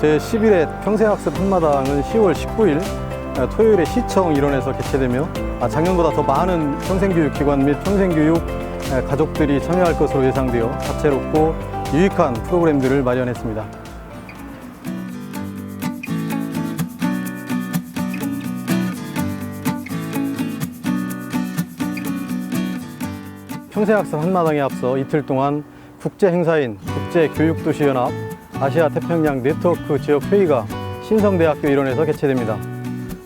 제11회 평생학습 한마당은 10월 19일 토요일에 시청 일원에서 개최되며 아, 작년보다 더 많은 평생교육기관 및 평생교육 에, 가족들이 참여할 것으로 예상되어 다채롭고 유익한 프로그램들을 마련했습니다. 평생학습 한마당에 앞서 이틀 동안 국제 행사인 국제교육도시연합 아시아 태평양 네트워크 지역 회의가 신성대학교 일원에서 개최됩니다.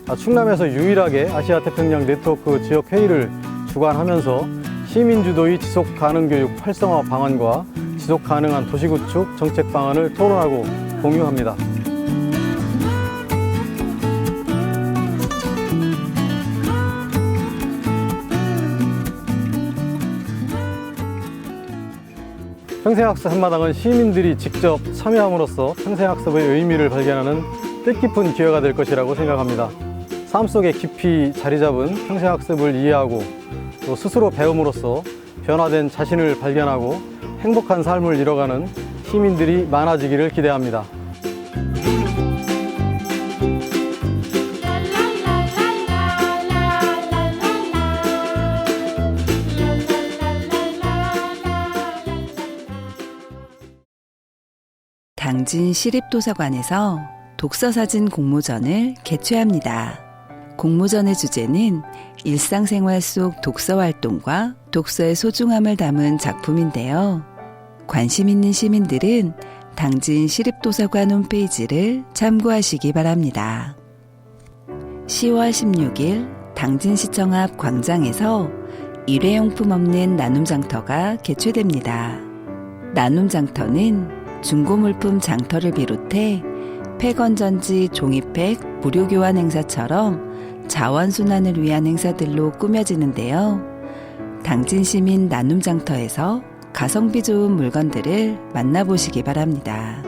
아, 충남에서 유일하게 아시아 태평양 네트워크 지역 회의를 주관하면서 시민 주도의 지속 가능 교육 활성화 방안과 지속 가능한 도시 구축 정책 방안을 토론하고 공유합니다. 평생학습 한마당은 시민들이 직접 참여함으로써 평생학습의 의미를 발견하는 뜻깊은 기회가 될 것이라고 생각합니다. 삶 속에 깊이 자리 잡은 평생학습을 이해하고 또 스스로 배움으로써 변화된 자신을 발견하고 행복한 삶을 이뤄가는 시민들이 많아지기를 기대합니다. 당진 시립도서관에서 독서사진 공모전을 개최합니다. 공모전의 주제는 일상생활 속 독서 활동과 독서의 소중함을 담은 작품인데요. 관심 있는 시민들은 당진 시립도서관 홈페이지를 참고하시기 바랍니다. 10월 16일 당진시청 앞 광장에서 일회용품 없는 나눔 장터가 개최됩니다. 나눔 장터는 중고물품 장터를 비롯해 폐건전지 종이팩 무료 교환 행사처럼 자원순환을 위한 행사들로 꾸며지는데요. 당진시민 나눔장터에서 가성비 좋은 물건들을 만나보시기 바랍니다.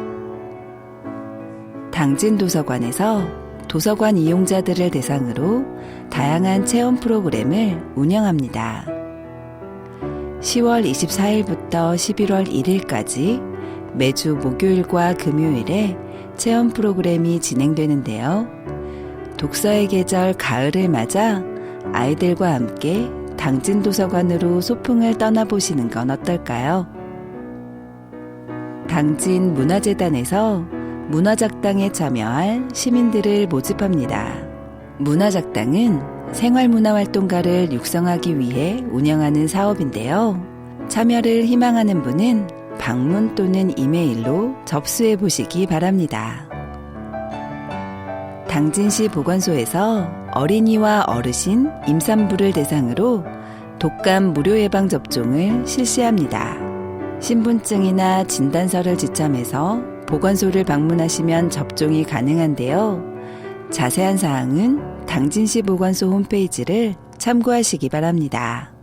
당진도서관에서 도서관 이용자들을 대상으로 다양한 체험 프로그램을 운영합니다. 10월 24일부터 11월 1일까지 매주 목요일과 금요일에 체험 프로그램이 진행되는데요. 독서의 계절 가을을 맞아 아이들과 함께 당진 도서관으로 소풍을 떠나보시는 건 어떨까요? 당진 문화재단에서 문화작당에 참여할 시민들을 모집합니다. 문화작당은 생활문화활동가를 육성하기 위해 운영하는 사업인데요. 참여를 희망하는 분은 방문 또는 이메일로 접수해 보시기 바랍니다. 당진시 보건소에서 어린이와 어르신, 임산부를 대상으로 독감 무료 예방 접종을 실시합니다. 신분증이나 진단서를 지참해서 보건소를 방문하시면 접종이 가능한데요. 자세한 사항은 당진시 보건소 홈페이지를 참고하시기 바랍니다.